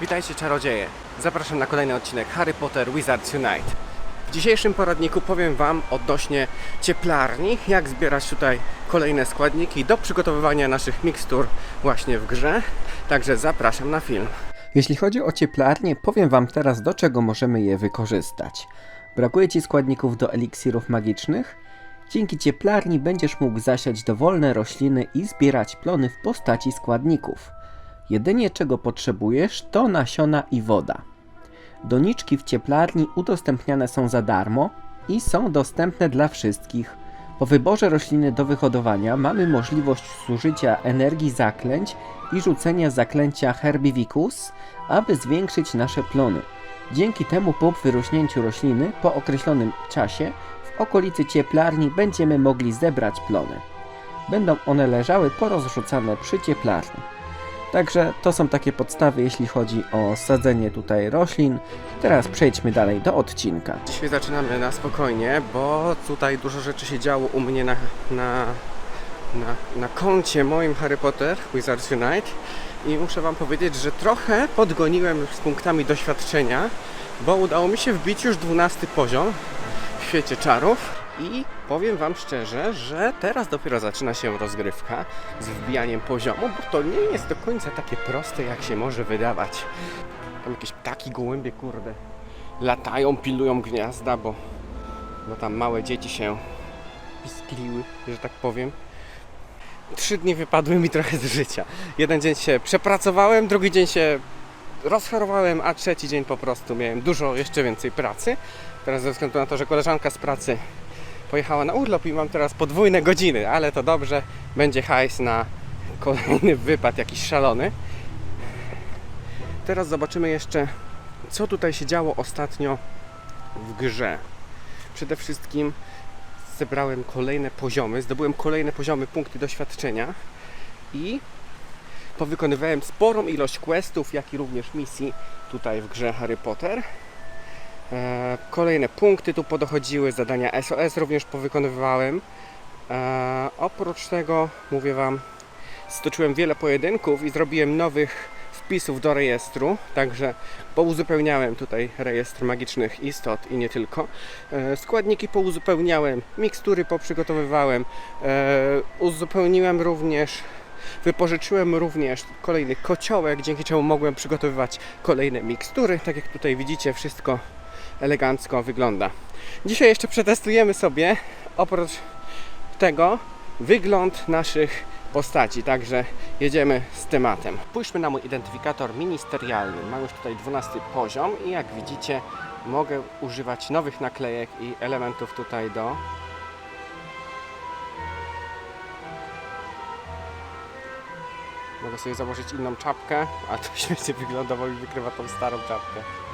Witajcie czarodzieje. Zapraszam na kolejny odcinek Harry Potter Wizards Unite. W dzisiejszym poradniku powiem Wam odnośnie cieplarni, jak zbierać tutaj kolejne składniki do przygotowywania naszych mikstur właśnie w grze. Także zapraszam na film. Jeśli chodzi o cieplarnię, powiem Wam teraz do czego możemy je wykorzystać. Brakuje Ci składników do eliksirów magicznych? Dzięki cieplarni będziesz mógł zasiać dowolne rośliny i zbierać plony w postaci składników. Jedynie czego potrzebujesz to nasiona i woda. Doniczki w cieplarni udostępniane są za darmo i są dostępne dla wszystkich. Po wyborze rośliny do wyhodowania mamy możliwość zużycia energii zaklęć i rzucenia zaklęcia Herbivicus, aby zwiększyć nasze plony. Dzięki temu po wyrośnięciu rośliny po określonym czasie w okolicy cieplarni będziemy mogli zebrać plony. Będą one leżały porozrzucane przy cieplarni. Także to są takie podstawy, jeśli chodzi o sadzenie tutaj roślin. Teraz przejdźmy dalej do odcinka. Dzisiaj zaczynamy na spokojnie, bo tutaj dużo rzeczy się działo u mnie na, na, na, na koncie moim Harry Potter Wizards Unite i muszę Wam powiedzieć, że trochę podgoniłem z punktami doświadczenia, bo udało mi się wbić już 12 poziom w świecie czarów i powiem Wam szczerze, że teraz dopiero zaczyna się rozgrywka z wbijaniem poziomu, bo to nie jest do końca takie proste, jak się może wydawać. Tam jakieś ptaki, gołębie, kurde, latają, pilują gniazda, bo, bo tam małe dzieci się piskliły, że tak powiem. Trzy dni wypadły mi trochę z życia. Jeden dzień się przepracowałem, drugi dzień się rozchorowałem, a trzeci dzień po prostu miałem dużo jeszcze więcej pracy. Teraz ze względu na to, że koleżanka z pracy pojechała na urlop i mam teraz podwójne godziny, ale to dobrze, będzie hajs na kolejny wypad jakiś szalony. Teraz zobaczymy jeszcze, co tutaj się działo ostatnio w grze. Przede wszystkim zebrałem kolejne poziomy, zdobyłem kolejne poziomy, punkty doświadczenia i powykonywałem sporą ilość questów, jak i również misji tutaj w grze Harry Potter. E, Kolejne punkty tu podochodziły, zadania SOS również powykonywałem. E, Oprócz tego, mówię Wam, stoczyłem wiele pojedynków i zrobiłem nowych wpisów do rejestru, także pouzupełniałem tutaj rejestr magicznych istot i nie tylko. E, Składniki pouzupełniałem, mikstury poprzygotowywałem, uzupełniłem również Wypożyczyłem również kolejny kociołek, dzięki czemu mogłem przygotowywać kolejne mikstury. Tak jak tutaj widzicie, wszystko elegancko wygląda. Dzisiaj jeszcze przetestujemy sobie, oprócz tego, wygląd naszych postaci, także jedziemy z tematem. Spójrzmy na mój identyfikator ministerialny. Mam już tutaj 12 poziom i jak widzicie, mogę używać nowych naklejek i elementów tutaj do Mogę sobie założyć inną czapkę, a to świetnie wygląda, bo mi wykrywa tą starą czapkę.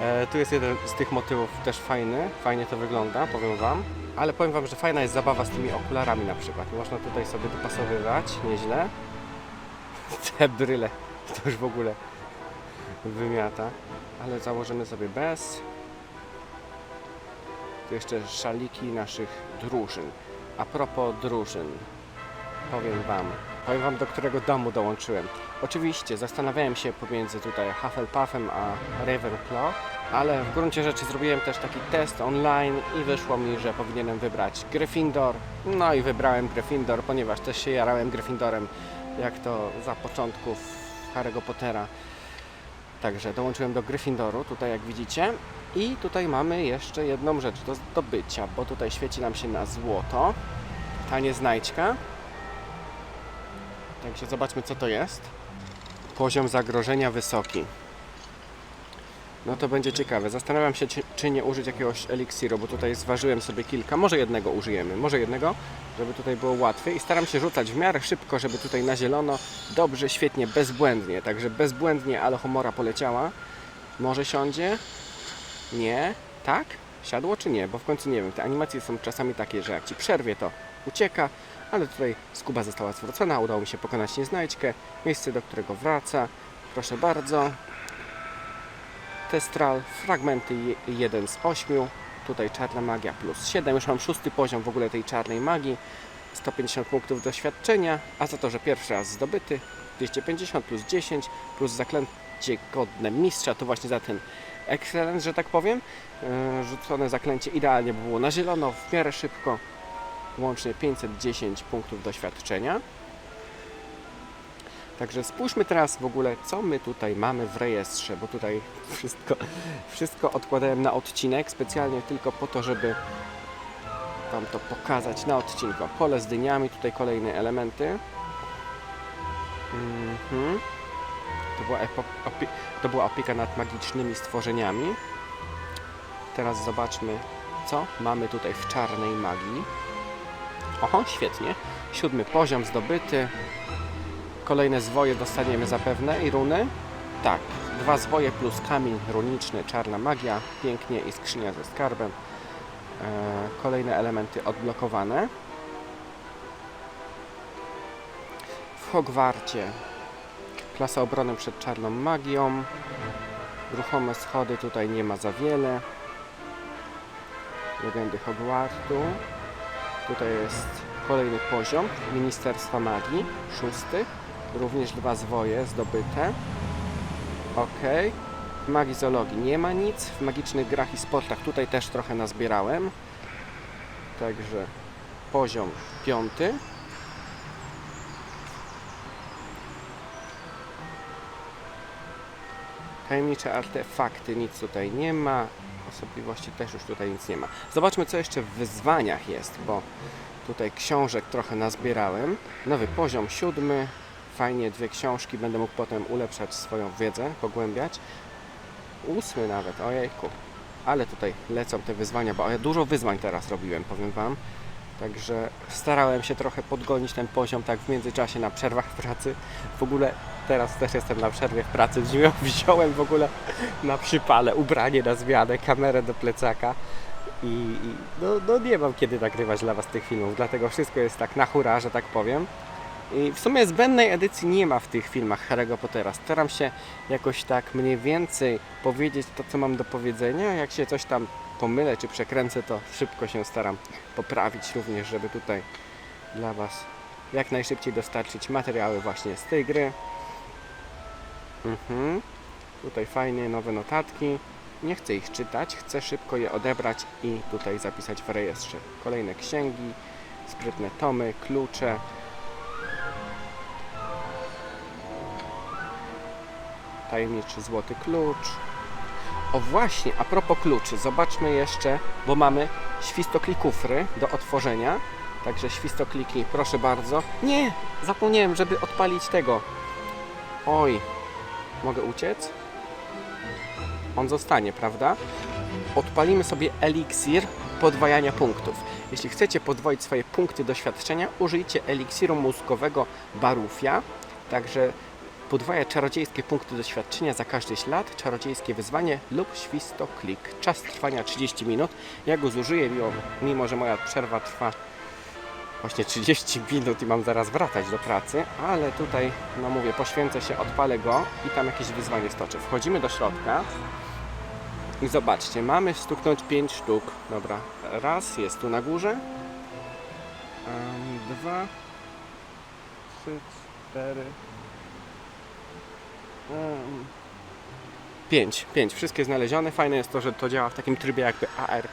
E, tu jest jeden z tych motywów też fajny, fajnie to wygląda, powiem Wam. Ale powiem Wam, że fajna jest zabawa z tymi okularami na przykład. Można tutaj sobie dopasowywać, nieźle. Te bryle to już w ogóle wymiata. Ale założymy sobie bez. Tu jeszcze szaliki naszych drużyn. A propos drużyn, powiem Wam, powiem Wam do którego domu dołączyłem. Oczywiście zastanawiałem się pomiędzy tutaj Hufflepuffem a Ravenclaw, ale w gruncie rzeczy zrobiłem też taki test online i wyszło mi, że powinienem wybrać Gryffindor. No i wybrałem Gryffindor, ponieważ też się jarałem Gryffindorem, jak to za początków Harry'ego Pottera. Także dołączyłem do Gryffindoru, tutaj jak widzicie. I tutaj mamy jeszcze jedną rzecz do zdobycia, bo tutaj świeci nam się na złoto. Tanie znajdźka. Także zobaczmy co to jest. Poziom zagrożenia wysoki. No to będzie ciekawe. Zastanawiam się, czy, czy nie użyć jakiegoś eliksiru, bo tutaj zważyłem sobie kilka. Może jednego użyjemy, może jednego, żeby tutaj było łatwiej. I staram się rzucać w miarę szybko, żeby tutaj na zielono dobrze, świetnie, bezbłędnie. Także bezbłędnie Alohomora poleciała. Może siądzie? Nie. Tak? Siadło czy nie? Bo w końcu nie wiem. Te animacje są czasami takie, że jak ci przerwie, to ucieka. Ale tutaj skuba została zwrócona. Udało mi się pokonać nieznajdźkę. Miejsce, do którego wraca. Proszę bardzo. Testral, fragmenty 1 z 8. Tutaj czarna magia plus 7. Już mam szósty poziom w ogóle tej czarnej magii. 150 punktów doświadczenia, a za to, że pierwszy raz zdobyty 250 plus 10 plus zaklę- będzie godne mistrza, to właśnie za ten excellence, że tak powiem. E, Rzucone zaklęcie idealnie by było na zielono, w miarę szybko. Łącznie 510 punktów doświadczenia. Także spójrzmy teraz w ogóle, co my tutaj mamy w rejestrze, bo tutaj wszystko, wszystko odkładałem na odcinek, specjalnie tylko po to, żeby Wam to pokazać na odcinku. Pole z dyniami, tutaj kolejne elementy. Mhm. To, była to była opieka nad magicznymi stworzeniami. Teraz zobaczmy, co mamy tutaj w czarnej magii. Oho, świetnie. Siódmy poziom zdobyty. Kolejne zwoje dostaniemy zapewne i runy. Tak, dwa zwoje plus kamień runiczny, czarna magia, pięknie i skrzynia ze skarbem. E, kolejne elementy odblokowane. W Hogwarcie klasa obrony przed czarną magią. Ruchome schody tutaj nie ma za wiele. Legendy Hogwartu. Tutaj jest kolejny poziom Ministerstwa Magii, szósty. Również dwa zwoje zdobyte. Ok. W magii zoologii nie ma nic. W magicznych grach i sportach tutaj też trochę nazbierałem. Także poziom piąty. Tajemnicze artefakty, nic tutaj nie ma. Osobliwości też już tutaj nic nie ma. Zobaczmy, co jeszcze w wyzwaniach jest, bo tutaj książek trochę nazbierałem. Nowy poziom siódmy. Fajnie, dwie książki. Będę mógł potem ulepszać swoją wiedzę, pogłębiać. Ósmy nawet, ojejku. Ale tutaj lecą te wyzwania, bo ja dużo wyzwań teraz robiłem, powiem Wam. Także starałem się trochę podgonić ten poziom tak w międzyczasie na przerwach pracy. W ogóle teraz też jestem na przerwie w pracy. Wziąłem w ogóle na przypale ubranie na zmianę, kamerę do plecaka i, i no, no nie mam kiedy nagrywać dla Was tych filmów, dlatego wszystko jest tak na hura, że tak powiem. I w sumie zbędnej edycji nie ma w tych filmach Harry'ego Pottera. Staram się jakoś tak mniej więcej powiedzieć to, co mam do powiedzenia. Jak się coś tam pomylę czy przekręcę, to szybko się staram poprawić również, żeby tutaj dla Was jak najszybciej dostarczyć materiały właśnie z tej gry. Mhm. Tutaj fajnie, nowe notatki. Nie chcę ich czytać, chcę szybko je odebrać i tutaj zapisać w rejestrze. Kolejne księgi, sprytne tomy, klucze. Tajemniczy złoty klucz. O właśnie, a propos kluczy, zobaczmy jeszcze, bo mamy świstoklikufry do otworzenia. Także świstokliki, proszę bardzo. Nie, zapomniałem, żeby odpalić tego. Oj, mogę uciec? On zostanie, prawda? Odpalimy sobie eliksir podwajania punktów. Jeśli chcecie podwoić swoje punkty doświadczenia, użyjcie eliksiru mózgowego Barufia. Także podwaja czarodziejskie punkty doświadczenia za każdy ślad, czarodziejskie wyzwanie lub świstoklik. Czas trwania 30 minut. Ja go zużyję, mimo, mimo że moja przerwa trwa właśnie 30 minut i mam zaraz wracać do pracy, ale tutaj, no mówię, poświęcę się, odpalę go i tam jakieś wyzwanie stoczę. Wchodzimy do środka i zobaczcie, mamy stuknąć 5 sztuk. Dobra, raz jest tu na górze, dwa, trzy, cztery, pięć, pięć, wszystkie znalezione. Fajne jest to, że to działa w takim trybie jakby AR+,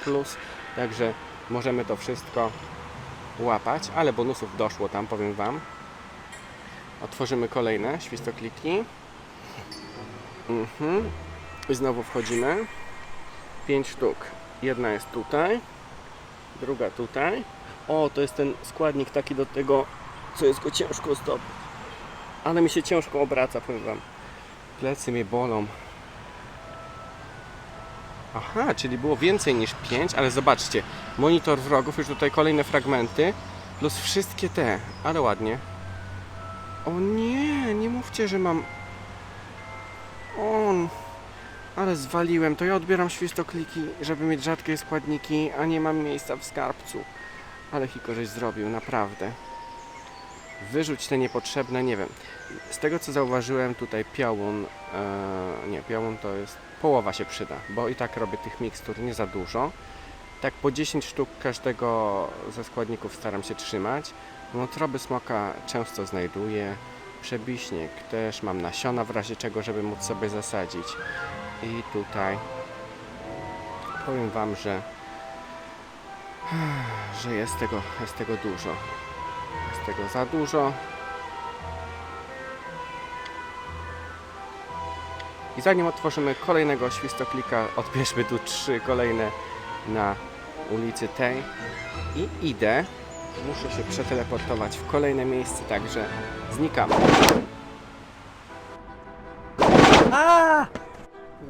także możemy to wszystko łapać, ale bonusów doszło tam, powiem Wam. Otworzymy kolejne świstokliki. Mhm. I znowu wchodzimy. 5 sztuk. Jedna jest tutaj, druga tutaj. O, to jest ten składnik taki do tego, co jest go ciężko zdobyć. Ale mi się ciężko obraca, powiem Wam. Plecy mnie bolą. Aha, czyli było więcej niż 5, ale zobaczcie, monitor wrogów, już tutaj kolejne fragmenty, plus wszystkie te, ale ładnie. O nie, nie mówcie, że mam... On, ale zwaliłem, to ja odbieram świstokliki, żeby mieć rzadkie składniki, a nie mam miejsca w skarbcu. Ale Hiko żeś zrobił, naprawdę. Wyrzuć te niepotrzebne, nie wiem. Z tego co zauważyłem tutaj piałun, e, nie, piałun to jest, połowa się przyda, bo i tak robię tych mikstur nie za dużo. Tak po 10 sztuk każdego ze składników staram się trzymać. Wątroby smoka często znajduję, Przebiśnik też mam nasiona w razie czego, żeby móc sobie zasadzić. I tutaj powiem Wam, że, że jest, tego, jest tego dużo. Tego za dużo. I zanim otworzymy kolejnego świstoklika, odbierzmy tu trzy kolejne na ulicy tej i idę. Muszę się przeteleportować w kolejne miejsce, także znikam.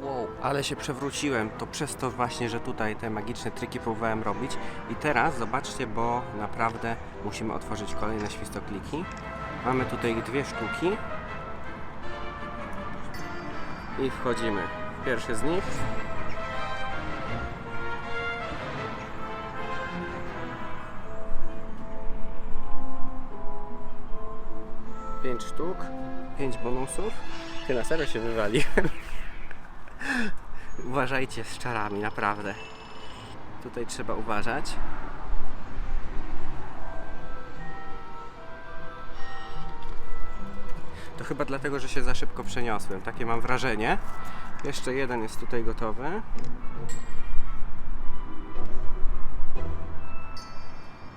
Wow, ale się przewróciłem. To przez to właśnie, że tutaj te magiczne triki próbowałem robić. I teraz zobaczcie, bo naprawdę musimy otworzyć kolejne świstokliki. Mamy tutaj dwie sztuki. I wchodzimy. Pierwszy z nich. Pięć sztuk, pięć bonusów. Ty na serio się wywaliłem. Uważajcie z czarami, naprawdę. Tutaj trzeba uważać. To chyba dlatego, że się za szybko przeniosłem. Takie mam wrażenie. Jeszcze jeden jest tutaj gotowy.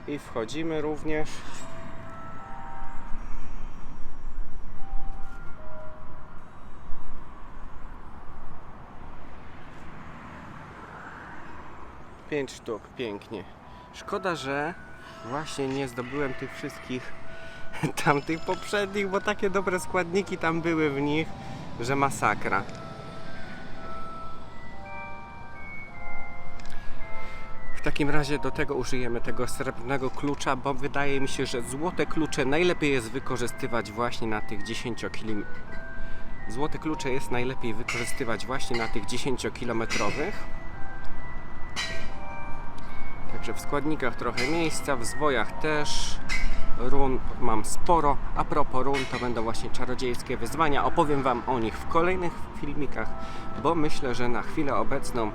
I wchodzimy również. Pięć sztuk, pięknie. Szkoda, że właśnie nie zdobyłem tych wszystkich tamtych poprzednich, bo takie dobre składniki tam były w nich, że masakra. W takim razie do tego użyjemy tego srebrnego klucza, bo wydaje mi się, że złote klucze najlepiej jest wykorzystywać właśnie na tych 10 km. Złote klucze jest najlepiej wykorzystywać właśnie na tych 10-kilometrowych. W składnikach trochę miejsca, w zwojach też. Run mam sporo. A propos run, to będą właśnie czarodziejskie wyzwania. Opowiem Wam o nich w kolejnych filmikach, bo myślę, że na chwilę obecną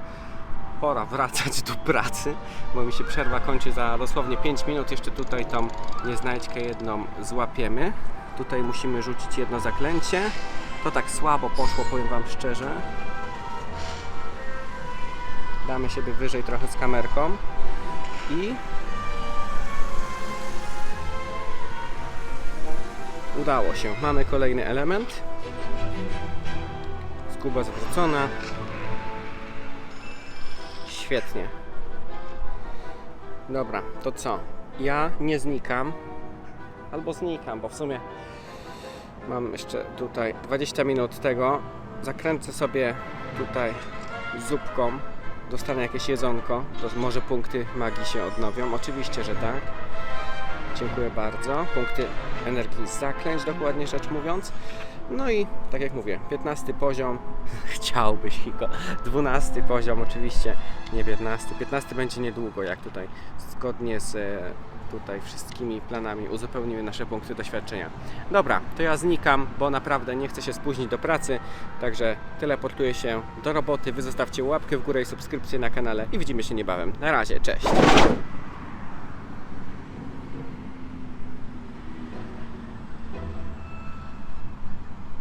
pora wracać do pracy, bo mi się przerwa kończy za dosłownie 5 minut. Jeszcze tutaj tą nieznajdźkę jedną złapiemy. Tutaj musimy rzucić jedno zaklęcie. To tak słabo poszło, powiem Wam szczerze. Damy siebie wyżej trochę z kamerką i udało się. Mamy kolejny element. Skuba zwrócona. Świetnie. Dobra, to co? Ja nie znikam. Albo znikam, bo w sumie mam jeszcze tutaj 20 minut tego. Zakręcę sobie tutaj zupką. Dostanę jakieś jedzonko. To może punkty magii się odnowią. Oczywiście, że tak. Dziękuję bardzo. Punkty energii z zaklęć, dokładnie rzecz mówiąc. No i tak jak mówię, 15 poziom. Chciałbyś, Hiko. 12 poziom, oczywiście nie 15. 15 będzie niedługo, jak tutaj zgodnie z e, tutaj wszystkimi planami uzupełnimy nasze punkty doświadczenia. Dobra, to ja znikam, bo naprawdę nie chcę się spóźnić do pracy. Także teleportuję się do roboty. Wy zostawcie łapkę w górę i subskrypcję na kanale i widzimy się niebawem. Na razie, cześć!